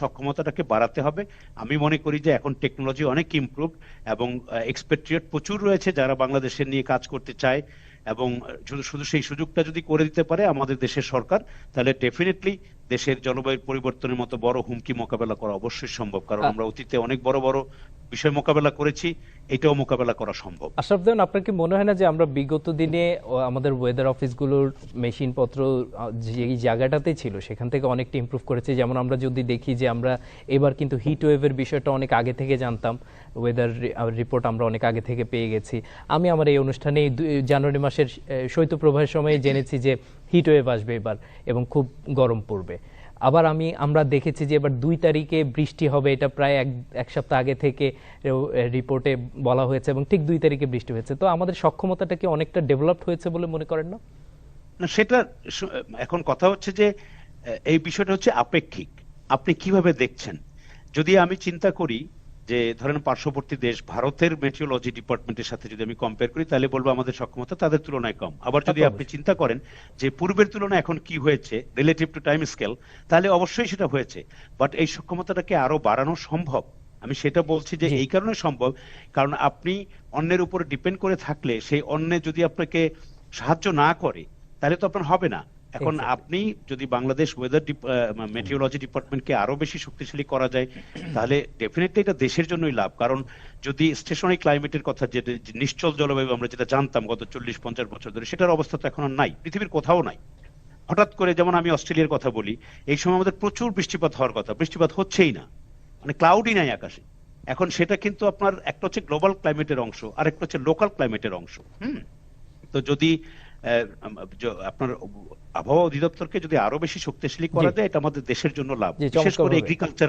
সক্ষমতাটাকে বাড়াতে হবে। আমি মনে করি যে এখন টেকনোলজি অনেক ইমপ্রুভ এবং এক্সপেট্রিয়েট প্রচুর রয়েছে যারা বাংলাদেশের নিয়ে কাজ করতে চায় এবং শুধু শুধু সেই সুযোগটা যদি করে দিতে পারে আমাদের দেশের সরকার, তাহলে ডেফিনেটলি দেশের জলবায়ু পরিবর্তনের মতো বড় হুমকি মোকাবেলা করা অবশ্যই সম্ভব কারণ আমরা অতীতে অনেক বড় বড় বিষয় মোকাবেলা করেছি এটাও মোকাবেলা করা সম্ভব। আশরাফ দেওয়ান আপনার কি মনে হয় না যে আমরা বিগত দিনে আমাদের ওয়েদার অফিসগুলোর মেশিনপত্র যে এই জায়গাটাতে ছিল সেখান থেকে অনেকটা ইমপ্রুভ করেছে। যেমন আমরা যদি দেখি যে আমরা এবার কিন্তু হিট ওয়েভের বিষয়টা অনেক আগে থেকে জানতাম ওয়েদার রিপোর্ট আমরা অনেক আগে থেকে পেয়ে গেছি। আমি আমার এই অনুষ্ঠানে জানুয়ারি মাসের শৈত্যপ্রবাহের সময় জেনেছি যে হিট ওয়েভ আসবে এবার এবং খুব গরম পড়বে। আবার আমি, আমরা দেখেছি যে এবার দুই তারিখে বৃষ্টি হবে, এটা প্রায় এক এক সপ্তাহ আগে থেকে রিপোর্টে বলা হয়েছে এবং ঠিক দুই তারিখে বৃষ্টি হয়েছে। তো আমাদের সক্ষমতাটা কি অনেকটা ডেভেলপড হয়েছে বলে মনে করেন না? না, সেটা এখন কথা হচ্ছে যে এই বিষয়টা হচ্ছে আপেক্ষিক। আপনি কীভাবে দেখছেন? যদি আমি চিন্তা করি যে ধরেন পার্শ্ববর্তী দেশ ভারতের মেটিওলজি ডিপার্টমেন্টের সাথে যদি আমি কম্পেয়ার করি তাহলে বলব আমাদের সক্ষমতা তাদের তুলনায় কম। আবার যদি আপনি চিন্তা করেন যে পূর্বের তুলনায় এখন কি হয়েছে রিলেটিভ টু টাইম স্কেল তাহলে অবশ্যই সেটা হয়েছে। বাট এই সক্ষমতাটাকে আরও বাড়ানো সম্ভব। আমি সেটা বলছি যে এই কারণে সম্ভব কারণ আপনি অন্যের উপর ডিপেন্ড করে থাকলে সেই অন্যে যদি আপনাকে সাহায্য না করে তাহলে তো আপনার হবে না। এখন. আপনি যদি বাংলাদেশ ওয়েদার মেটিওলজি ডিপার্টমেন্টকে আরও বেশি শক্তিশালী করা যায় তাহলে ডেফিনেটলি এটা দেশের জন্যই লাভ। কারণ যদি স্টেশনারি ক্লাইমেটের কথা যেটা নিশ্চল জলবায়ু আমরা যেটা জানতাম গত চল্লিশ পঞ্চাশ বছর ধরে সেটার অবস্থা তো এখন আর নাই পৃথিবীর কোথাও নাই। হঠাৎ করে যেমন আমি অস্ট্রেলিয়ার কথা বলি এই সময় আমাদের প্রচুর বৃষ্টিপাত হওয়ার কথা বৃষ্টিপাত হচ্ছেই না মানে ক্লাউডই নাই আকাশে। এখন সেটা কিন্তু আপনার একটা হচ্ছে গ্লোবাল ক্লাইমেটের অংশ আর একটা হচ্ছে লোকাল ক্লাইমেটের অংশ। হুম? তো যদি আপনার আবহাওয়া অধিদপ্তরকে যদি আরও বেশি শক্তিশালী করা। যায় এটা আমাদের দেশের জন্য লাভ বিশেষ করে। এগ্রিকালচারের